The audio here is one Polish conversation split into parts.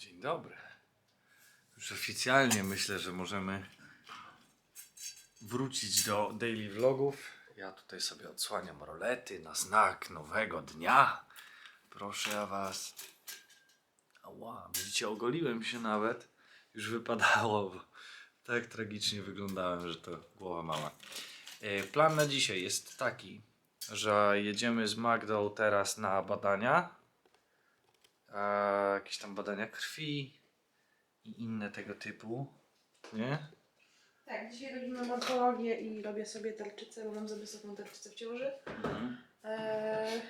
Dzień dobry. Już oficjalnie myślę, że możemy wrócić do daily vlogów. Ja tutaj sobie odsłaniam rolety na znak nowego dnia. Proszę was. Ała, widzicie, ogoliłem się nawet. Już wypadało, bo tak tragicznie wyglądałem, że to głowa mała. E, Plan na dzisiaj jest taki, że jedziemy z Magdą teraz na badania. E, jakieś tam badania krwi i inne tego typu. Nie? Tak, dzisiaj robimy morfologię i robię sobie tarczycę, bo mam za wysoką tarczycę w ciąży. Eee,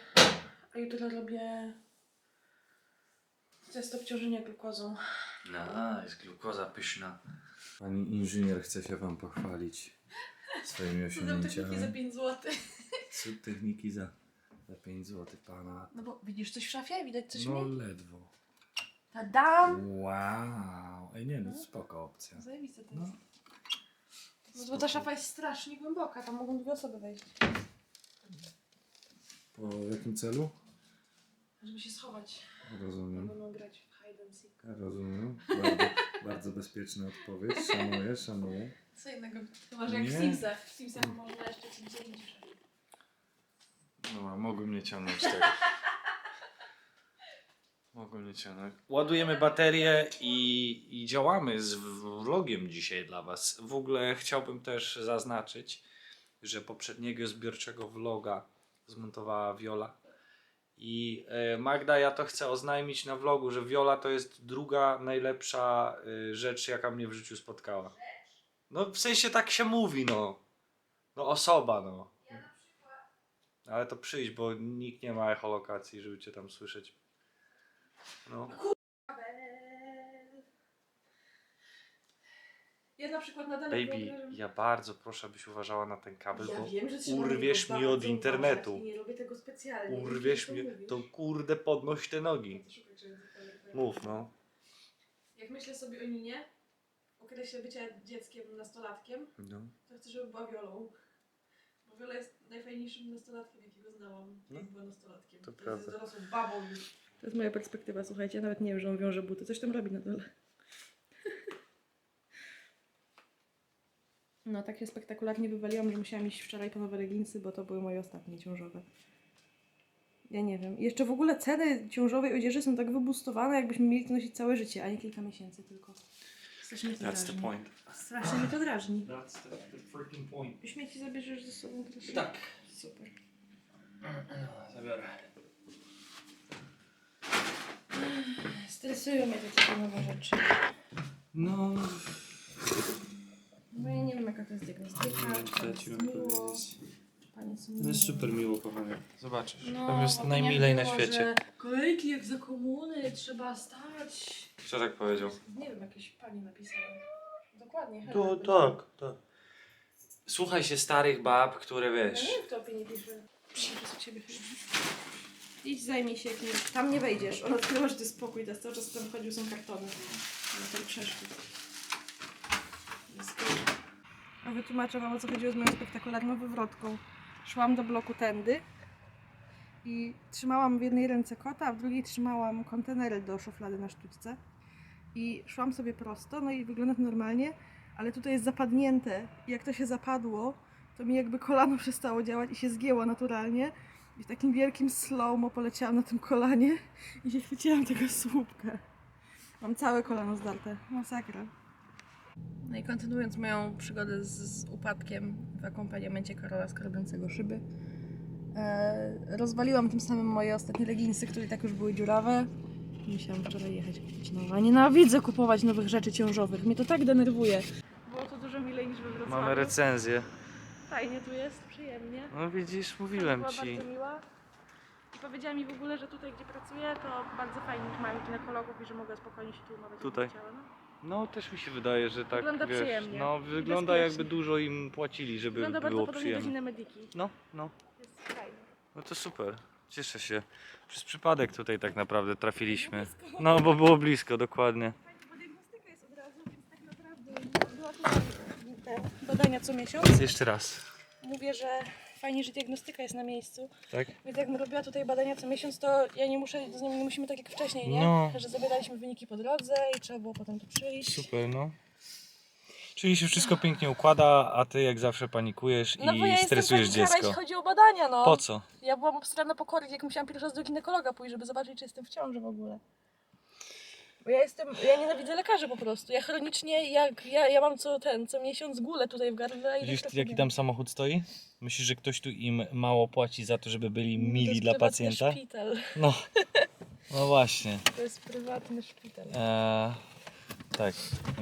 a jutro robię test obciążenia glukozą. No, jest glukoza pyszna. Pani inżynier chce się wam pochwalić swoimi Co tam techniki za 5 zł. Cud techniki za, za 5 zł pana. No bo widzisz coś w szafie? Widać coś No mi? ledwo. Tadam! Wow. Ej nie, no spoko opcja. Zajebiste to No. jest. No bo ta szafa jest strasznie głęboka, tam mogą dwie osoby wejść. Po jakim celu? Żeby się schować. Rozumiem. Będą grać w hide and seek. Rozumiem. Bardzo, bardzo bezpieczna odpowiedź. Szanuję, szanuję. Co innego? Chyba, że jak Nie. w Simsach. W Simsach można jeszcze coś indziej. No, mogły mnie ciągnąć tego. Mogły mnie ciągnąć. Ładujemy baterię i, i działamy z vlogiem dzisiaj dla Was. W ogóle chciałbym też zaznaczyć, że poprzedniego zbiorczego vloga zmontowała Viola. I e, Magda, ja to chcę oznajmić na vlogu, że Viola to jest druga najlepsza e, rzecz, jaka mnie w życiu spotkała. No w sensie tak się mówi, no. No osoba, no. Ale to przyjdź, bo nikt nie ma echolokacji, żeby cię tam słyszeć. No. Ja na przykład na danym Baby, programie- ja bardzo proszę, abyś uważała na ten kabel, bo trzeba urwiesz na mi od bardzo internetu. uważać i Nie robię tego specjalnie. urwiesz To mnie, mówisz. to kurde podnoś te nogi. Takiego. Mów, no. Jak myślę sobie o Ninie, w okresie bycia dzieckiem, nastolatkiem, no. to chcę, żeby była Wiolą. Wiola jest najfajniejszym nastolatkiem, jakiego znałam, No, jak była nastolatkiem. to jest prawda. dorosłą babą już. To jest moja perspektywa, słuchajcie, ja nawet nie wiem, że on wiąże buty. Coś tam robi na dole. No, tak się spektakularnie wywaliłam, że musiałam iść wczoraj po nowe leginsy, bo to były moje ostatnie ciążowe. Ja nie wiem. Jeszcze w ogóle ceny ciążowej odzieży są tak wybustowane, jakbyśmy mieli to nosić całe życie, a nie kilka miesięcy tylko. Strasznie mnie to That's the drażni. point. Strasznie mnie to drażni. That's the, the freaking point. Śmieci zabierzesz ze sobą teraz? Tak. Super. Zabiorę. Stresują mnie te takie nowe rzeczy. No, Bo ja nie wiem jaka to jest diagnostyka, czy to jest miło, panie są to jest super miło, kochanie. Zobaczysz, No, tam jest to najmilej nie na świecie. że Kolejki jak za komuny, trzeba stać. Kto tak powiedział? Nie wiem, jakieś pani napisała. Dokładnie, To Herbert. tak, tak. Słuchaj się starych bab, które Ja wiesz. nie wiem, kto opinię pisze. Pisze u ciebie chyba. Idź zajmij się jakimś. Tam nie wejdziesz. Ona odkrywa, że to jest spokój. Teraz cały czas tam chodził, są kartony. No tam przeszły. Jest gorzej. A wytłumaczę wam o co chodziło z moją spektakularną wywrotką. Szłam do bloku tędy i trzymałam w jednej ręce kota, a w drugiej trzymałam kontenery do szuflady na sztuczce. I szłam sobie prosto, no i wygląda to normalnie, ale tutaj jest zapadnięte. I jak to się zapadło, to mi jakby kolano przestało działać i się zgięło naturalnie. I w takim wielkim slow-mo poleciałam na tym kolanie i się chwyciłam tego słupka. Mam całe kolano zdarte. Masakra. No i kontynuując moją przygodę z, z upadkiem w akompaniamencie Karola skrobiącego szyby, e, rozwaliłam tym samym moje ostatnie leginsy, które i tak już były dziurawe. Musiałam wczoraj jechać kupić nowe. Nienawidzę kupować nowych rzeczy ciążowych. Mnie to tak denerwuje. Było to dużo milej niż we Wrocławiu. Mamy recenzję. Fajnie tu jest, przyjemnie. No widzisz, mówiłem była ci. bardzo miła. Powiedziała mi w ogóle, że tutaj, gdzie pracuję, to bardzo fajnych mają ginekologów i że mogę spokojnie się tu umawiać. Tutaj. no. No też mi się wydaje, że tak Wygląda wiesz, przyjemnie. no wygląda Bezpiecznie. jakby dużo im płacili, żeby Wygląda bardzo było podobnie do przyjemnie. Cinemediki. No, no. Jest fajnie. No to super. Cieszę się. Przez przypadek tutaj tak naprawdę trafiliśmy. No, bo było blisko, dokładnie. Fajnie, bo diagnostyka jest od razu, więc tak naprawdę była tutaj te badania co miesiąc. Jeszcze raz. Mówię, że fajnie, że diagnostyka jest na miejscu. Tak? Więc jak robiła tutaj badania co miesiąc, to ja nie muszę, z nimi nie musimy tak jak wcześniej, nie? No. Że zabieraliśmy wyniki po drodze i trzeba było potem tu przyjść. Super, no. Czyli się wszystko pięknie układa, a ty jak zawsze panikujesz No bo i ja stresujesz jestem dziecko. jeśli chodzi o badania, no. Po co? Ja byłam obstrana po koryt, jak musiałam pierwszy raz do ginekologa pójść, żeby zobaczyć, czy jestem w ciąży w ogóle. Bo ja jestem, ja nienawidzę lekarzy po prostu. Ja chronicznie, jak ja, ja mam co ten, co miesiąc gulę tutaj w gardle i Widzisz, tak jaki tam samochód stoi? Myślisz, że ktoś tu im mało płaci za to, żeby byli To mili jest dla prywatny pacjenta? Szpital. No. No właśnie. To jest prywatny szpital. Eee, tak,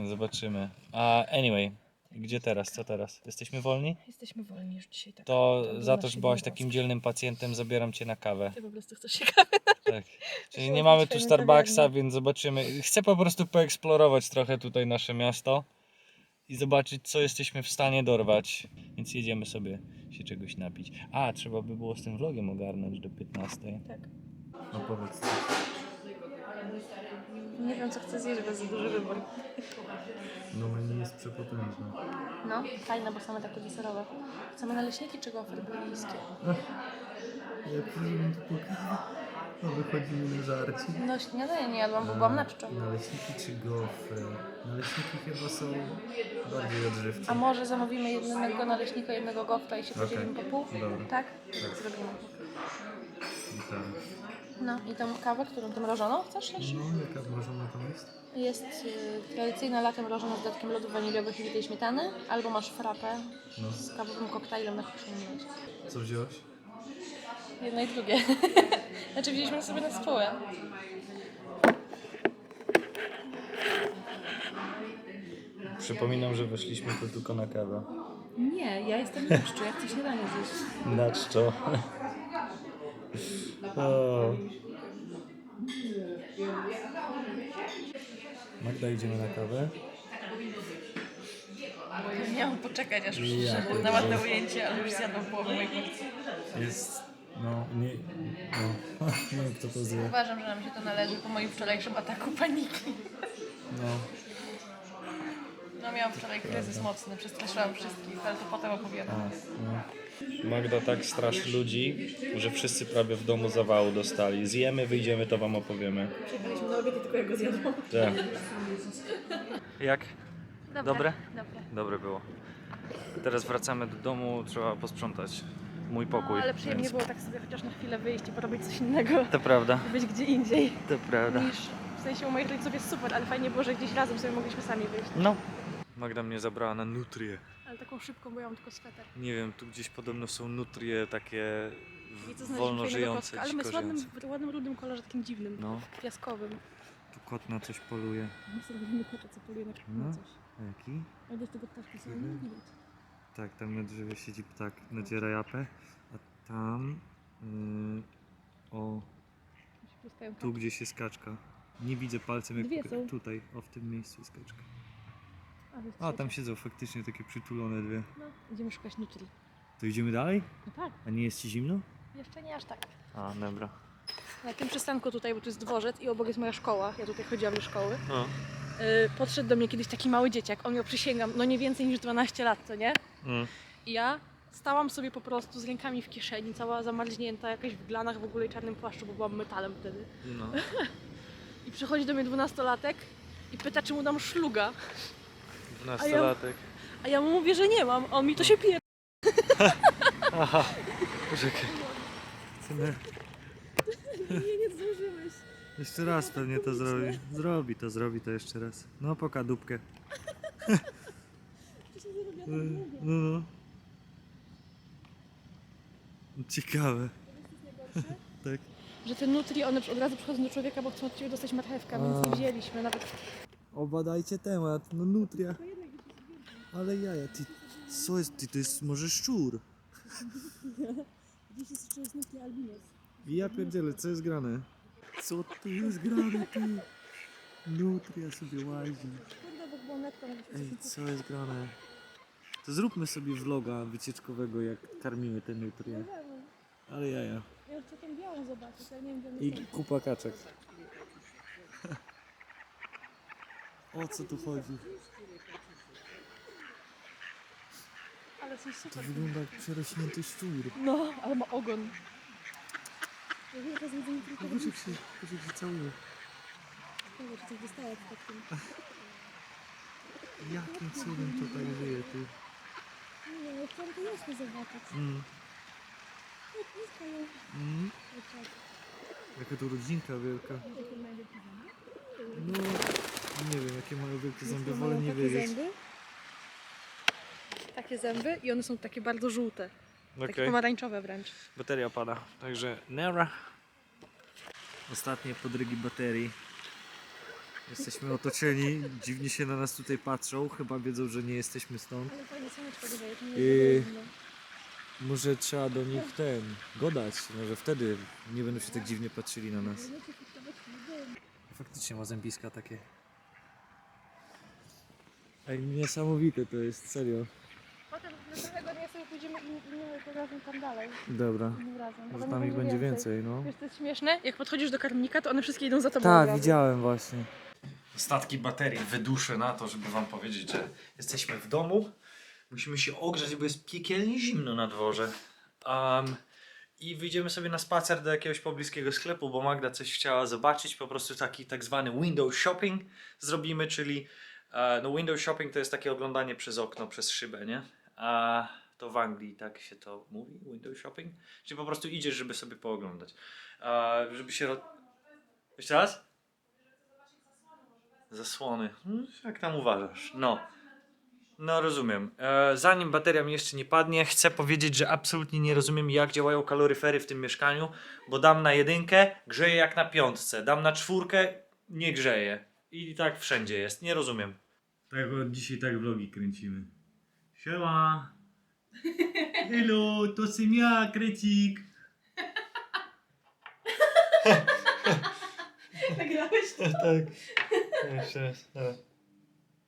zobaczymy. A anyway, gdzie teraz? Co teraz? Jesteśmy wolni? Jesteśmy wolni już dzisiaj tak. To To za to, że byłaś takim dzielnym pacjentem, zabieram cię na kawę. Ty po prostu chcesz się kawę. Tak. Czyli nie mamy tu Starbucksa, więc zobaczymy. Chcę po prostu poeksplorować trochę tutaj nasze miasto i zobaczyć, co jesteśmy w stanie dorwać. Więc jedziemy sobie się czegoś napić. A, trzeba by było z tym vlogiem ogarnąć do 15. Tak. No powiedz. Nie wiem co chcę zjeść, bo jest duży wybór. No menu jest przepotężne. No, fajne, bo same takie deserowe. Chcemy naleśniki czy gofry brytyjskie? Jak mi tu pokaże, to wychodzi mi na żarcie. No śniadanie nie jadłam, bo byłam na czczo. Naleśniki czy gofry? Naleśniki chyba są bardziej odżywcze. A może zamówimy jednego naleśnika, jednego gofra i się Okej. podzielimy po pół? Dobra. Tak? Tak. Zrobimy. I tam. No i tą kawę, którą tym mrożoną chcesz też? No, jaka mrożona tam jest? Jest y, tradycyjna latem mrożona z dodatkiem lodu waniliowych i bitej śmietany, albo masz frappę No. z kawowym koktajlem na kieszeni. Co wziąłeś? Jedno i drugie. znaczy wzięliśmy sobie na spółę. Przypominam, że weszliśmy tu tylko na kawę. Nie, ja jestem na czczo, ja chcę śniadanie zjeść. Na czczo. O. Magda, idziemy na kawę? Miałam poczekać aż Ja przyszedł na ładne ujęcie, ale już zjadłam połowę mojej porcji. Jest. No, nie. No, nie wiem kto to zje. Uważam, że nam się to należy po moim wczorajszym ataku paniki. No. No miałam wczoraj kryzys mocny, przestraszyłam wszystkich, ale to potem opowiadam. no. Magda tak straszy ludzi, że wszyscy prawie w domu zawału dostali. Zjemy, wyjdziemy, to wam opowiemy. Przyjechaliśmy na obiad i tylko ja go zjadłam. Tak. Jak? Dobre? Dobre. Dobre było. Teraz wracamy do domu, trzeba posprzątać mój pokój. Ale przyjemnie więc- było tak sobie chociaż na chwilę wyjść i porobić coś innego. To prawda, Być gdzie indziej to prawda. niż w sensie u moich rodziców jest super, ale fajnie było, że gdzieś razem sobie mogliśmy sami wyjść. No. Magda mnie zabrała na nutrię. Ale taką szybką, bo ja mam tylko sweter. Nie wiem, tu gdzieś podobno są nutrie takie wolno żyjące, kocka, ale my z ładnym, ładnym, rudym kolorze, takim dziwnym, No, piaskowym. tu kot na coś poluje. My sobie robimy kota, co poluje na, No. na coś. A jaki? Ale z tego ptaszka sobie nie widać. Tak, tam na drzewie siedzi ptak, nadziera japę, a tam... Yy, o, się tu gdzieś jest kaczka. Nie widzę palcem Dwie jak są. tutaj, o w tym miejscu jest kaczka. A, A, tam trzecia. siedzą faktycznie takie przytulone dwie. No, idziemy szukać nutri. To idziemy dalej? No tak, A nie jest ci zimno? jeszcze nie aż tak. A, dobra. Na tym przystanku tutaj, bo tu jest dworzec i obok jest moja szkoła, ja tutaj chodziłam do szkoły, No. yy, podszedł do mnie kiedyś taki mały dzieciak, on miał, przysięgam, no nie więcej niż 12 lat, to nie? Mm. I ja stałam sobie po prostu z rękami w kieszeni, cała zamarznięta, jakaś w glanach w ogóle i czarnym płaszczu, bo byłam metalem wtedy. No. I przychodzi do mnie dwunastolatek i pyta, czy mu dam szluga. 12-latek. A ja mu mówię, że nie mam, a on mi to się pije. Aha, poczekaj. Nie, nie zdążyłeś. Jeszcze raz pewnie to zrobi. Zrobi to, zrobi to jeszcze raz. No, poka dupkę. No, no. Ciekawe. Tak. Że te nutri, one od razu przychodzą do człowieka, bo chcą od ciebie dostać marchewkę, więc nie wzięliśmy nawet. Obadajcie temat, no nutria. Ale jaja, ty, co jest, ty, to jest może szczur. Gdzieś jest jeszcze nutri albines. Ja pierdzielę, co jest grane? Co tu jest grane, ty? Nutria sobie łazi. Kurde, bo było netto, Ej, co jest grane? To zróbmy sobie vloga wycieczkowego, jak karmimy te nutrie. Ale jaja. Ja chcę tą białą zobaczyć, ale nie wiem, gdzie I kupa kaczek. O co tu chodzi? ale są To super. wygląda jak przerośnięty szczur. No, ale ma ogon. Ja wiem, że zjedzenie tylko jak się, jak się całuje. Coś w takim. Jakim cudem to tak żyje, ty. Nie, ja chciałam to jasno zobaczyć. Mm. Mm. Jaka to rodzinka wielka. No, nie wiem jakie mają wielkie zęby, wolę nie wiedzieć. Takie zęby i one są takie bardzo żółte. Takie Okej. pomarańczowe wręcz. Bateria pada, także nera. Ostatnie podrygi baterii. Jesteśmy otoczeni, dziwnie się na nas tutaj patrzą, chyba wiedzą, że nie jesteśmy stąd. Ale fajnie słoneczko grzeje, to nie jest zimno. Może trzeba do nich ten, godać, może wtedy nie będą się tak dziwnie patrzyli na nas. Faktycznie ma zębiska takie. Ej, niesamowite to jest, serio. Potem następnego dnia sobie pójdziemy in- innym razem tam dalej. Dobra, Innym razem. może tam ich będzie więcej, no. Wiesz, to jest śmieszne? Jak podchodzisz do karmnika, to one wszystkie idą za tobą. od Tak, razu. widziałem właśnie. Ostatki baterii wyduszę na to, żeby wam powiedzieć, że jesteśmy w domu. Musimy się ogrzać, bo jest piekielnie zimno na dworze. Um, I wyjdziemy sobie na spacer do jakiegoś pobliskiego sklepu, bo Magda coś chciała zobaczyć. Po prostu taki tak zwany window shopping zrobimy, czyli e, no window shopping to jest takie oglądanie przez okno, przez szybę, nie? A to w Anglii tak się to mówi, window shopping. Czyli po prostu idziesz, żeby sobie pooglądać. E, żeby się... Jeszcze raz? Zasłony. Hmm, Jak tam uważasz? No. No rozumiem. E, zanim bateria mi jeszcze nie padnie, chcę powiedzieć, że absolutnie nie rozumiem jak działają kaloryfery w tym mieszkaniu, bo dam na jedynkę, grzeje jak na piątce, dam na czwórkę, nie grzeje. I tak wszędzie jest. Nie rozumiem. Tak, od dzisiaj tak vlogi kręcimy. Siema! Hello, to jestem ja, krecik! Nagrałeś to? tak. Jeszcze raz. Dobra.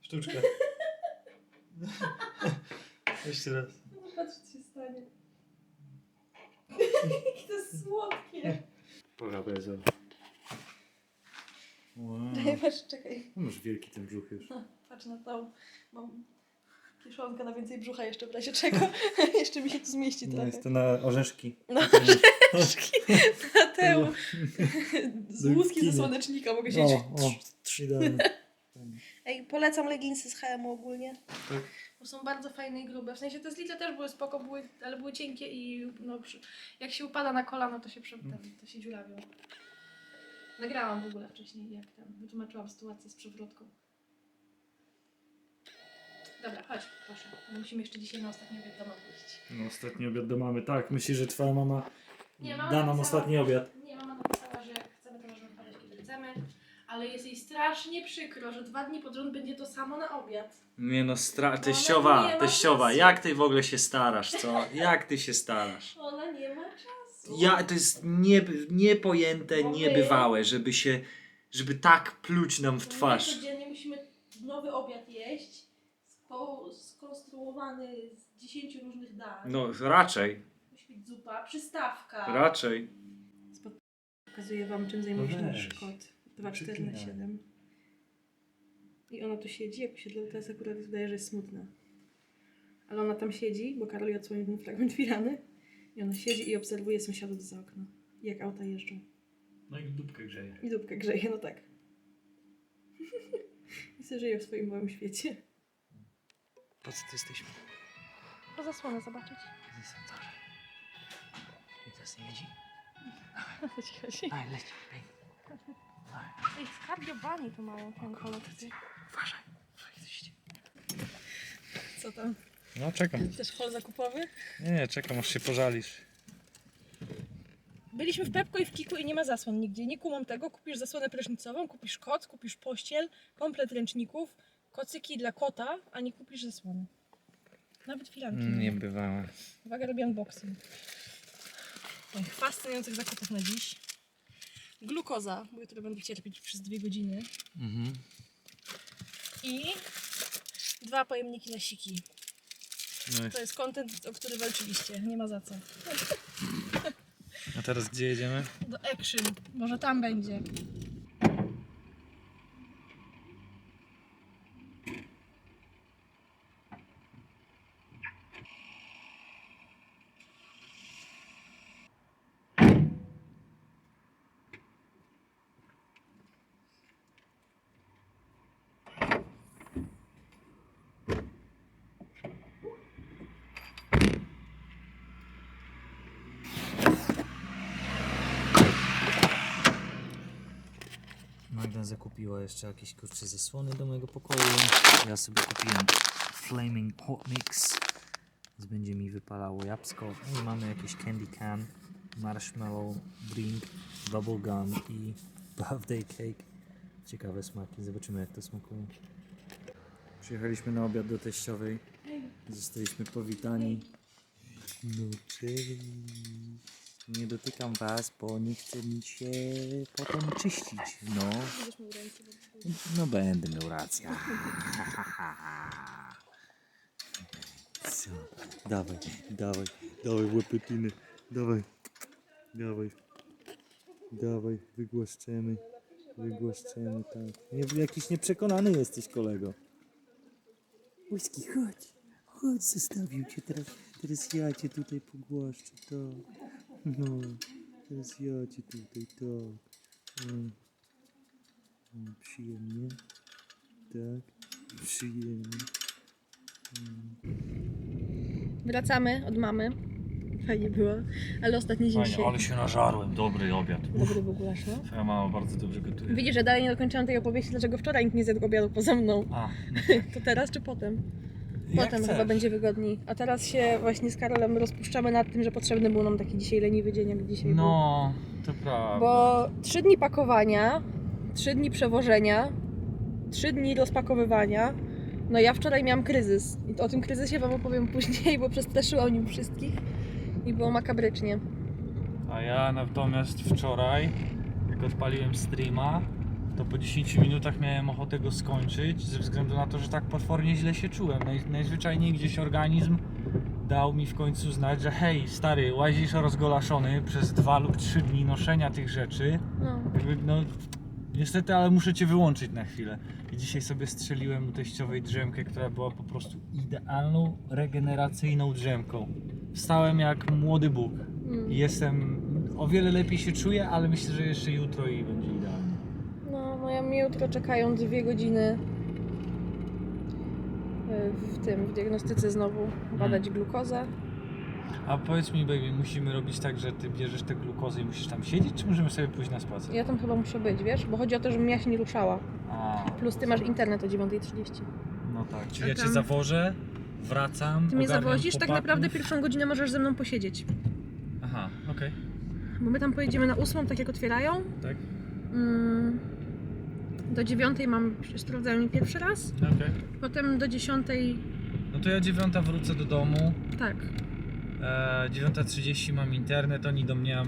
Sztuczka. Jeszcze raz. Patrz, co się stanie. to jest słodkie. Pora bezo. Wow. Czekaj, patrz, czekaj. No, Masz wielki ten brzuch już. Patrz na tą. Mam kieszonkę na więcej brzucha jeszcze w razie czego. jeszcze mi się tu zmieści No trochę. jest to na orzeszki. No, orzeszki na tę. Z Do łuski ze słonecznika mogę się O, o, idealnie. Ej, polecam leginsy z H&M ogólnie. Tak. Bo są bardzo fajne i grube. W sensie te slity też były spoko, były, ale były cienkie i no, przy, jak się upada na kolano, to się, prze, ten, to się dziurawią. Nagrałam w ogóle wcześniej, jak tam wytłumaczyłam sytuację z przewrotką. Dobra, chodź, proszę. Musimy jeszcze dzisiaj na ostatni obiad do mamy iść. No ostatni obiad do mamy, tak. Myślisz, że twoja mama Nie, mama da nam napisała- ostatni obiad. Nie, mama napisała, że chcemy to możemy wpadać kiedy chcemy, ale jest jej strasznie przykro, że dwa dni pod rząd będzie to samo na obiad. Nie no, stra- Ona nie teściowa, ma teściowa, czasu. jak ty w ogóle się starasz, co? Jak ty się starasz? Ona nie ma czasu. Ja, to jest nie, niepojęte, Bo my- niebywałe, żeby się, żeby tak pluć nam w My twarz. codziennie musimy nowy obiad jeść, skonstruowany z 10 różnych dań. No raczej, zupa, przystawka. raczej. Pokazuję wam, czym zajmuje No się nasz kot. 2,4 na 7. I ona tu siedzi, jak usiedla, teraz akurat wydaje, że jest smutna. Ale ona tam siedzi, bo Karol odsłonił ten fragment firany. I ona siedzi i obserwuje sąsiadów za okna. Jak auta jeżdżą. No i dupkę grzeje. I dupkę grzeje, no tak. I sobie żyje w swoim małym świecie. Po co ty jesteśmy? Po zasłonę zobaczyć. I Co ci chodzi? Daj, leć, ej. Ej, z kardiobani tu mają tą kolekcję. Uważaj. Co tam? No czekam. Też hol zakupowy? Nie, nie, czekam, aż się pożalisz. Byliśmy w Pepko i w Kiku i nie ma zasłon nigdzie. Nie kumam tego. Kupisz zasłonę prysznicową, kupisz koc, kupisz pościel, komplet ręczników, kocyki dla kota, a nie kupisz zasłony. Nawet filanki. Nie bywała. Uwaga, robię unboxing. Moich fascynujących zakupów na dziś. Glukoza, bo jutro będę cierpieć przez dwie godziny. Mhm. I dwa pojemniki na siki. No, To jest content, o który walczyliście. Nie ma za co. a teraz gdzie jedziemy? Do Action. Może tam będzie. dziewczyna zakupiła jeszcze jakieś kurcze zasłony do mojego pokoju. Ja sobie kupiłem Flaming Hot Mix. Więc będzie mi wypalało jabłko. I mamy jakieś candy can, marshmallow, drink, bubble gum i birthday cake. Ciekawe smaki. Zobaczymy jak to smakuje. Przyjechaliśmy na obiad do teściowej. Zostaliśmy powitani. No cześć. Nie dotykam was, bo nie chcę mi się potem czyścić. No. No będę miał rację. Co? Dawaj, dawaj, dawaj łepetynę. Dawaj, dawaj. Dawaj, wygłaszczemy. Wygłaszczemy, tak. Nie, jakiś nieprzekonany jesteś, kolego. Łyski, chodź. Chodź, zostawił cię teraz. Teraz ja cię tutaj pogłaszczę, tak. No, teraz ja cię tutaj, tak. Mm. Mm, Przyjemnie. Tak, przyjemnie. Wracamy od mamy. Fajnie było, ale ostatni dzień Fajnie, ale się nażarłem. Dobry obiad. Dobry w ogóle, no. Twoja mama bardzo dobrze gotuje. Widzisz, że dalej nie dokończyłam tej opowieści, dlaczego wczoraj nikt nie zjadł obiadu poza mną. A, no tak. To teraz czy potem? Potem chcesz. chyba będzie wygodniej. A teraz się właśnie z Karolem rozpuszczamy nad tym, że potrzebny był nam taki dzisiaj leniwy dzień, jak dzisiaj był. No, to prawda. Bo trzy dni pakowania, trzy dni przewożenia, trzy dni rozpakowywania. No ja wczoraj miałam kryzys. I o tym kryzysie wam opowiem później, bo przestraszyłam nim wszystkich. I było makabrycznie. A ja natomiast wczoraj, jak odpaliłem streama, to po 10 minutach miałem ochotę go skończyć, ze względu na to, że tak potwornie źle się czułem. Naj, najzwyczajniej gdzieś organizm dał mi w końcu znać, że hej, stary, łazisz rozgolaszony przez dwa lub trzy dni noszenia tych rzeczy. No. Jakby, no, niestety, ale muszę cię wyłączyć na chwilę. I dzisiaj sobie strzeliłem u teściowej drzemkę, która była po prostu idealną, regeneracyjną drzemką. Wstałem jak młody Bóg. Mm. Jestem, o wiele lepiej się czuję, ale myślę, że jeszcze jutro i będzie idealnie. No, no ja mnie jutro czekają dwie godziny y, w tym, w diagnostyce znowu, badać glukozę. A powiedz mi, baby, musimy robić tak, że ty bierzesz tę glukozę i musisz tam siedzieć, czy możemy sobie pójść na spacer? Ja tam chyba muszę być, wiesz? Bo chodzi o to, żebym ja się nie ruszała. A, Plus ty masz internet o 9.30. no tak. Czyli A ja cię tam- zawożę, wracam, Ty mnie ogarniam zawozisz, tak chłopaków. naprawdę pierwszą godzinę możesz ze mną posiedzieć. Aha, okej, Bo my tam pojedziemy na ósmą, tak jak otwierają. tak, Mm, do dziewiątej mam, sprawdzają mi pierwszy raz. okej. Potem do dziesiątej, No to ja dziewiąta wrócę do domu, tak. e, 9.30 mam internet, oni do mnie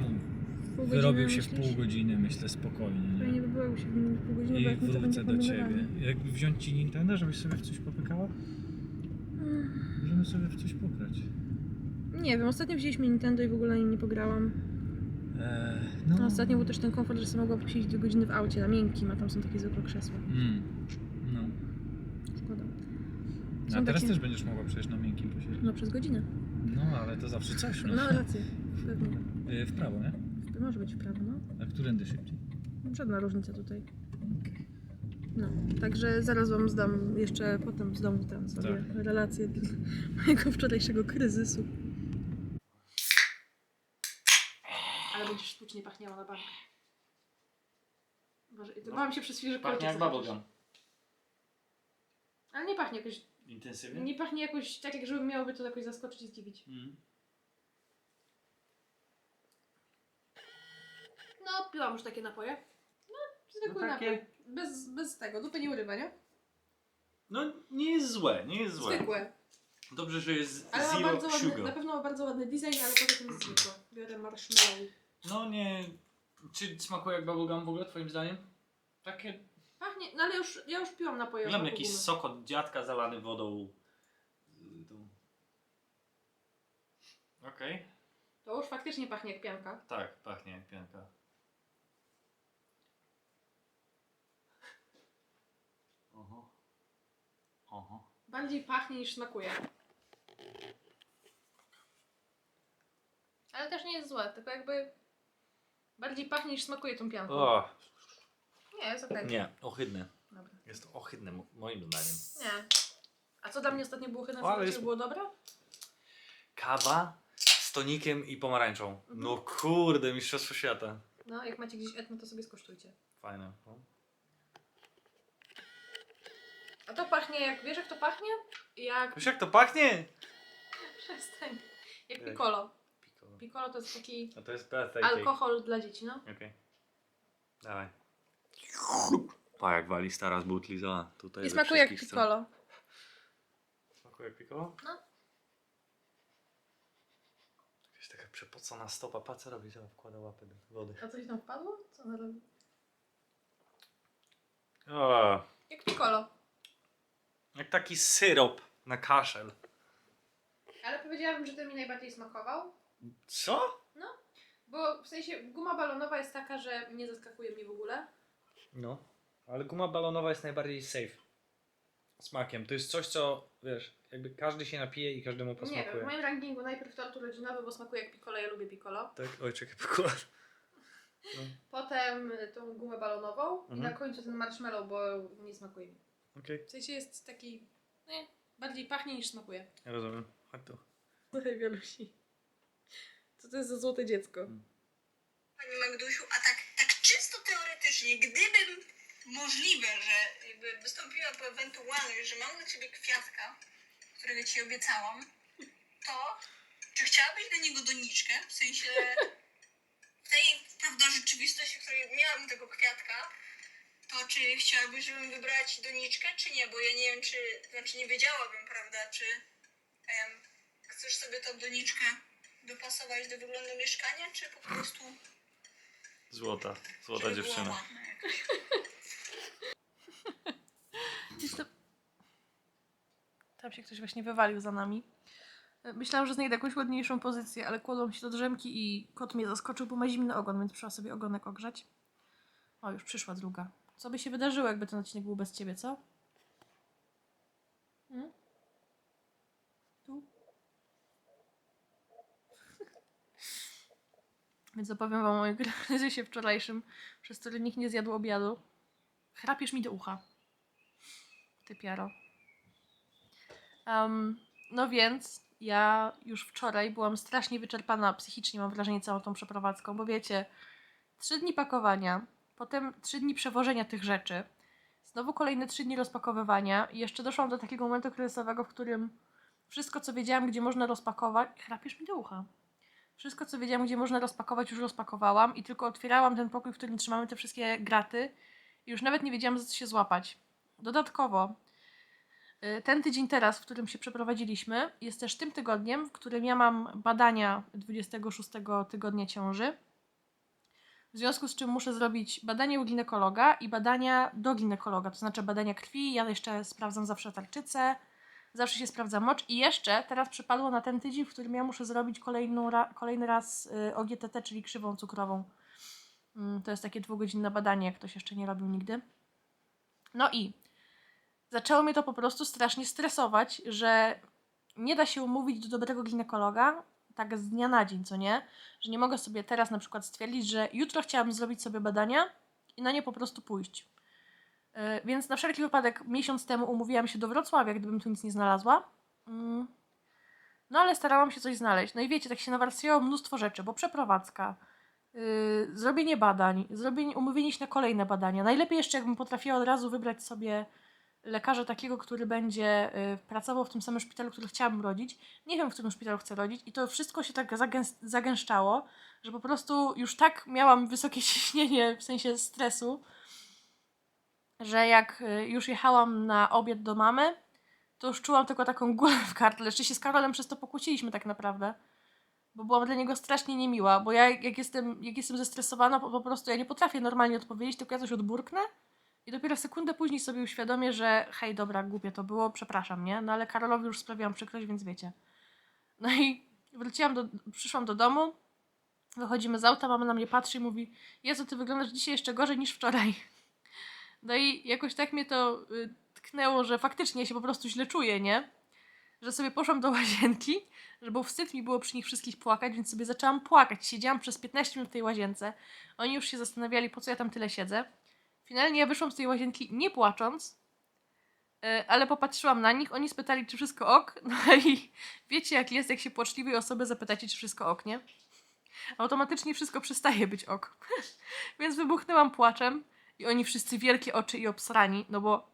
Pół wyrobił się w myślisz? pół godziny, myślę, spokojnie. Fajnie Nie? by było, się wymienił pół godziny, bo I jak my to wrócę do ciebie. Jak wziąć ci Nintendo, żebyś sobie w coś popykała? Mm, Możemy sobie w coś pograć. Nie wiem, ostatnio wzięliśmy Nintendo i w ogóle nim nie pograłam. Eee, No. no. Ostatnio był też ten komfort, że sobie mogłam posiedzieć dwie godziny w aucie na miękkim, a tam są takie zwykłe krzesła. Mm. No. Szkoda. A Są teraz takie- też będziesz mogła przejść na miękkim posiedzieć. No przez godzinę. No, ale to zawsze coś, no. No rację, pewnie. Yy, w prawo, nie? Może być w prawo, no. A którędy szybciej? Żadna różnica tutaj. No, także zaraz wam zdam jeszcze potem z domu ten sobie Tak. relację mojego wczorajszego kryzysu. Ale będziesz sztucznie pachniała na bank. Boże, to bałam się przez chwilę, że kolczyk zobaczysz. Ale nie pachnie jakoś, Intensywnie? nie pachnie jakoś tak, jak żeby miałoby to jakoś zaskoczyć i zdziwić. Mm. No, piłam już takie napoje. No, zwykły No takie- napój. Bez, bez tego, dupy nie urywa, nie? No, nie jest złe, nie jest złe. Zwykłe. Dobrze, że jest Ale ma zero bardzo ładny, sugar. na pewno ma bardzo ładny design, ale poza tym jest zwykłe. Biorę marshmallow. No nie... Czy smakuje jak bubblegum w ogóle, twoim zdaniem? Takie... Pachnie, no ale już, ja już piłam napoje. Miałem z jakiś sok od dziadka zalany wodą. y, tą- Okej. To już faktycznie pachnie jak pianka. Tak, pachnie jak pianka. Oho. Oho. Bardziej pachnie niż smakuje. Ale też nie jest złe, tylko jakby Bardziej pachnie niż smakuje tą pianką. O, Nie, jest okej. nie, ohydne. Dobra. Jest to ohydne moim zdaniem. Nie. A co dla mnie ostatnio było chyba, O, jest- było dobre? Kawa z tonikiem i pomarańczą. Mhm. No kurde, mistrzostwo świata. No, jak macie gdzieś etno, to sobie skosztujcie. Fajne. A to pachnie jak, wiesz jak to pachnie? Jak, Wiesz jak to pachnie? przestań, jak Jak? piccolo. Piccolo. Piccolo to jest taki No to jest alkohol dla dzieci, no. Okej. Dawaj. Pa jak wali stara z butli za tutaj I ze smakuje jak wszystkich piccolo. stron. Smakuje jak piccolo? No. Jakaś taka przepocona stopa. Pa co robi? Zobacz, wkłada łapę do wody. A coś tam wpadło? Co ona robi? O, Jak piccolo. jak taki syrop na kaszel. Ale powiedziałabym, że ten mi najbardziej smakował. Co? Bo w sensie guma balonowa jest taka, że nie zaskakuje mnie w ogóle. No. Ale guma balonowa jest najbardziej safe. Smakiem. To jest coś, co wiesz, jakby każdy się napije i każdemu Nie wiem, posmakuje. w moim rankingu najpierw tort urodzinowy, bo smakuje jak piccolo, ja lubię piccolo. Tak, oj, czekaj, piccolo. No. Potem y, tą gumę balonową i Mhm. na końcu ten marshmallow, bo nie smakuje mi. Okej, W sensie jest taki, nie, bardziej pachnie niż smakuje. ja rozumiem. Chodź tu. Słuchaj, Wielusi. Co to jest za złote dziecko? Pani Magdusiu, a tak, tak czysto teoretycznie, gdybym możliwe, że jakby wystąpiła po ewentualność, że mam dla ciebie kwiatka, którego ci obiecałam, to czy chciałabyś do niego doniczkę? W sensie w tej, prawda, rzeczywistości, w której miałam tego kwiatka, to czy chciałabyś, żebym wybrała ci doniczkę, czy nie? Bo ja nie wiem, czy, znaczy nie wiedziałabym, prawda, czy em, chcesz sobie tą doniczkę dopasować do wyglądu mieszkania, czy po prostu Złota, złota żeby była dziewczyna. ładna jakaś. Gdzieś to... Tam się ktoś właśnie wywalił za nami. Myślałam, że znajdę jakąś ładniejszą pozycję, ale kładłam się do drzemki i kot mnie zaskoczył, bo ma zimny ogon, więc trzeba sobie ogonek ogrzać. O, już przyszła druga. Co by się wydarzyło, jakby ten odcinek był bez ciebie, co? Hmm? Tu? Więc opowiem wam o moim kryzysie wczorajszym, przez który nikt nie zjadł obiadu. Chrapiesz mi do ucha. Ty piaro. Em, no więc ja już wczoraj byłam strasznie wyczerpana psychicznie, mam wrażenie, całą tą przeprowadzką, bo wiecie, trzy dni pakowania, potem trzy dni przewożenia tych rzeczy, znowu kolejne trzy dni rozpakowywania i jeszcze doszłam do takiego momentu kryzysowego, w którym wszystko, co wiedziałam, gdzie można rozpakować, chrapiesz mi do ucha. Wszystko, co wiedziałam, gdzie można rozpakować, już rozpakowałam i tylko otwierałam ten pokój, w którym trzymamy te wszystkie graty i już nawet nie wiedziałam, za co się złapać. Dodatkowo, y, ten tydzień teraz, w którym się przeprowadziliśmy, jest też tym tygodniem, w którym ja mam badania 26 tygodnia ciąży. W związku z czym muszę zrobić badanie u ginekologa i badania do ginekologa, to znaczy badania krwi. Ja jeszcze sprawdzam zawsze tarczycę, zawsze się sprawdza mocz i jeszcze teraz przypadło na ten tydzień, w którym ja muszę zrobić kolejną ra- kolejny raz y, OGTT, czyli krzywą cukrową. Mm, To jest takie dwugodzinne badanie, jak ktoś jeszcze nie robił nigdy. No i zaczęło mnie to po prostu strasznie stresować, że nie da się umówić do dobrego ginekologa tak z dnia na dzień, co nie? Że nie mogę sobie teraz na przykład stwierdzić, że jutro chciałabym zrobić sobie badania i na nie po prostu pójść. Yy, więc na wszelki wypadek miesiąc temu umówiłam się do Wrocławia, gdybym tu nic nie znalazła. Mm. No ale starałam się coś znaleźć. No i wiecie, tak się nawarstwiało mnóstwo rzeczy, bo przeprowadzka, yy, zrobienie badań, zrobienie, umówienie się na kolejne badania. Najlepiej jeszcze, jakbym potrafiła od razu wybrać sobie lekarza takiego, który będzie y, pracował w tym samym szpitalu, który chciałabym rodzić. Nie wiem, w którym szpitalu chcę rodzić i to wszystko się tak zagęs- zagęszczało, że po prostu już tak miałam wysokie ciśnienie w sensie stresu, że jak y, już jechałam na obiad do mamy, to już czułam tylko taką gulę w kartle. Jeszcze się z Karolem przez to pokłóciliśmy tak naprawdę. Bo byłam dla niego strasznie niemiła, bo ja jak jestem, jak jestem zestresowana, po, po prostu ja nie potrafię normalnie odpowiedzieć, tylko ja coś odburknę i dopiero sekundę później sobie uświadomię, że hej, dobra, głupie to było, przepraszam, nie? No ale Karolowi już sprawiłam przykrość, więc wiecie. No i wróciłam do, przyszłam do domu, wychodzimy z auta, mama na mnie patrzy i mówi Jezu, ty wyglądasz dzisiaj jeszcze gorzej niż wczoraj. No i jakoś tak mnie to y, tknęło, że faktycznie się po prostu źle czuję, nie? Że sobie poszłam do łazienki, że bo wstyd mi było przy nich wszystkich płakać, więc sobie zaczęłam płakać. Siedziałam przez 15 minut w tej łazience. Oni już się zastanawiali, po co ja tam tyle siedzę. Finalnie ja wyszłam z tej łazienki nie płacząc, e, ale popatrzyłam na nich, oni spytali, czy wszystko ok, no i wiecie jak jest, jak się płaczliwej osoby zapytacie, czy wszystko ok, nie? Automatycznie wszystko przestaje być ok. Więc wybuchnęłam płaczem i oni wszyscy wielkie oczy i obsrani, no bo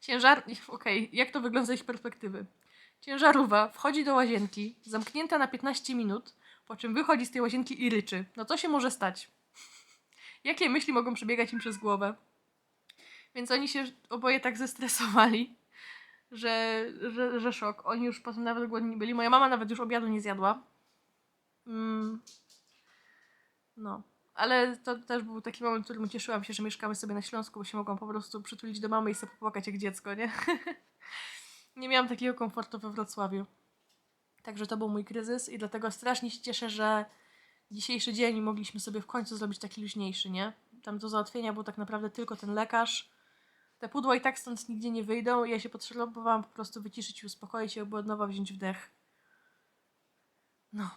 Ciężar... Okej, jak to wygląda z ich perspektywy? Ciężarówka wchodzi do łazienki, zamknięta na 15 minut, po czym wychodzi z tej łazienki i ryczy. No co się może stać? Jakie myśli mogą przebiegać im przez głowę? Więc oni się oboje tak zestresowali, że, że, że szok. Oni już potem nawet głodni byli. Moja mama nawet już obiadu nie zjadła. Mm. No. Ale to też był taki moment, w którym cieszyłam się, że mieszkamy sobie na Śląsku, bo się mogłam po prostu przytulić do mamy i sobie popłakać jak dziecko, nie? nie miałam takiego komfortu we Wrocławiu. Także to był mój kryzys i dlatego strasznie się cieszę, że dzisiejszy dzień mogliśmy sobie w końcu zrobić taki luźniejszy, nie? Tam do załatwienia był tak naprawdę tylko ten lekarz. Te pudła i tak stąd nigdzie nie wyjdą ja się potrzebowałam po prostu wyciszyć i uspokoić się, aby od nowa wziąć wdech. No.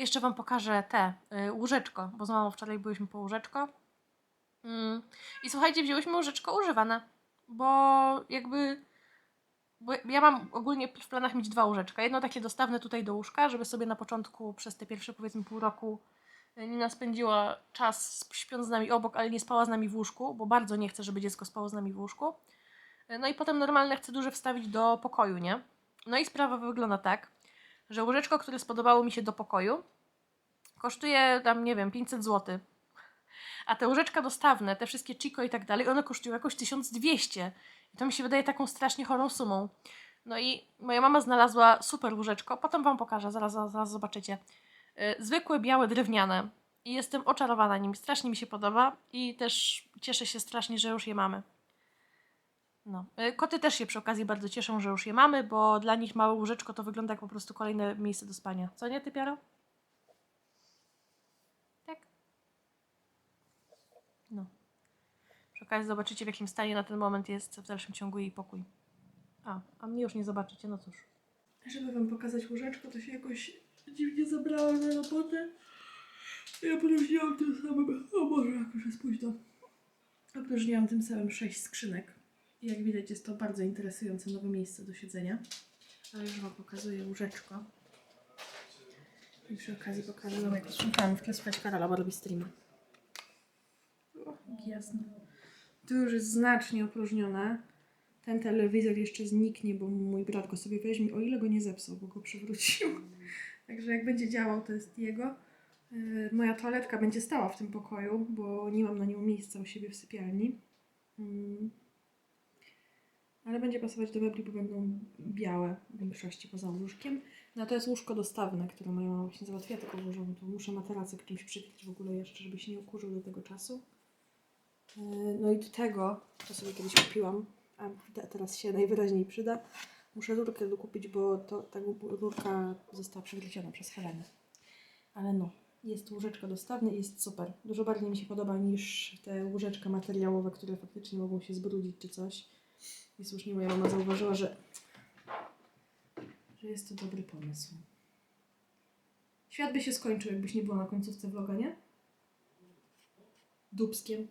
Jeszcze wam pokażę te y, łóżeczko, bo z mamą wczoraj byliśmy po łóżeczko. Mm. I słuchajcie, wzięłyśmy łóżeczko używane, bo jakby bo ja mam ogólnie w planach mieć dwa łóżeczka. Jedno takie dostawne tutaj do łóżka, żeby sobie na początku przez te pierwsze powiedzmy pół roku y, Nina spędziła czas śpiąc z nami obok, ale nie spała z nami w łóżku, bo bardzo nie chcę, żeby dziecko spało z nami w łóżku. Y, No i potem normalne chcę duże wstawić do pokoju, nie? No i sprawa wygląda tak, że łóżeczko, które spodobało mi się do pokoju, kosztuje tam, nie wiem, 500 zł. A te łóżeczka dostawne, te wszystkie Chico i tak dalej, one kosztują jakoś 1200. I to mi się wydaje taką strasznie chorą sumą. No i moja mama znalazła super łóżeczko, potem wam pokażę, zaraz, zaraz, zaraz zobaczycie. Yy, zwykłe, białe, drewniane. I jestem oczarowana nim, strasznie mi się podoba i też cieszę się strasznie, że już je mamy. No. Y, Koty też się przy okazji bardzo cieszą, że już je mamy, bo dla nich małe łóżeczko to wygląda jak po prostu kolejne miejsce do spania. Co nie, ty Piaro? Tak. No. Przy okazji zobaczycie, w jakim stanie na ten moment jest w dalszym ciągu jej pokój. A, a mnie już nie zobaczycie, no cóż. Żeby wam pokazać łóżeczko, to się jakoś dziwnie zabrałam na robotę. Ja opróżniłam tym samym... O Boże, jak już jest późno. Opróżniłam tym samym sześć skrzynek. Jak widać jest to bardzo interesujące nowe miejsce do siedzenia. Ale już wam pokazuję łóżeczko. I przy okazji pokażę wam jak sprzątałam w spać Karola, bo robi streama. O, jasno. Tu już jest znacznie opróżnione. Ten telewizor jeszcze zniknie, bo mój brat go sobie weźmie, o ile go nie zepsuł, bo go przywrócił. Także jak będzie działał, to jest jego. Yy, Moja toaletka będzie stała w tym pokoju, bo nie mam na nią miejsca u siebie w sypialni. Mm. Ale będzie pasować do mebli, bo będą białe w większości poza łóżkiem. No to jest łóżko dostawne, które moja mama właśnie załatwia, tylko włożą tu muszę materacę czymś przykryć w ogóle jeszcze, żeby się nie ukurzył do tego czasu. Yy, No i do tego, to sobie kiedyś kupiłam, a te- teraz się najwyraźniej przyda. Muszę rurkę dokupić, bo to, ta rurka została przywrócona przez Helenę. Ale no, jest łóżeczko dostawne i jest super. Dużo bardziej mi się podoba niż te łóżeczka materiałowe, które faktycznie mogą się zbrudzić czy coś. I słusznie moja mama zauważyła, że, że jest to dobry pomysł. Świat by się skończył, jakbyś nie była na końcówce vloga, nie? Dubskiem.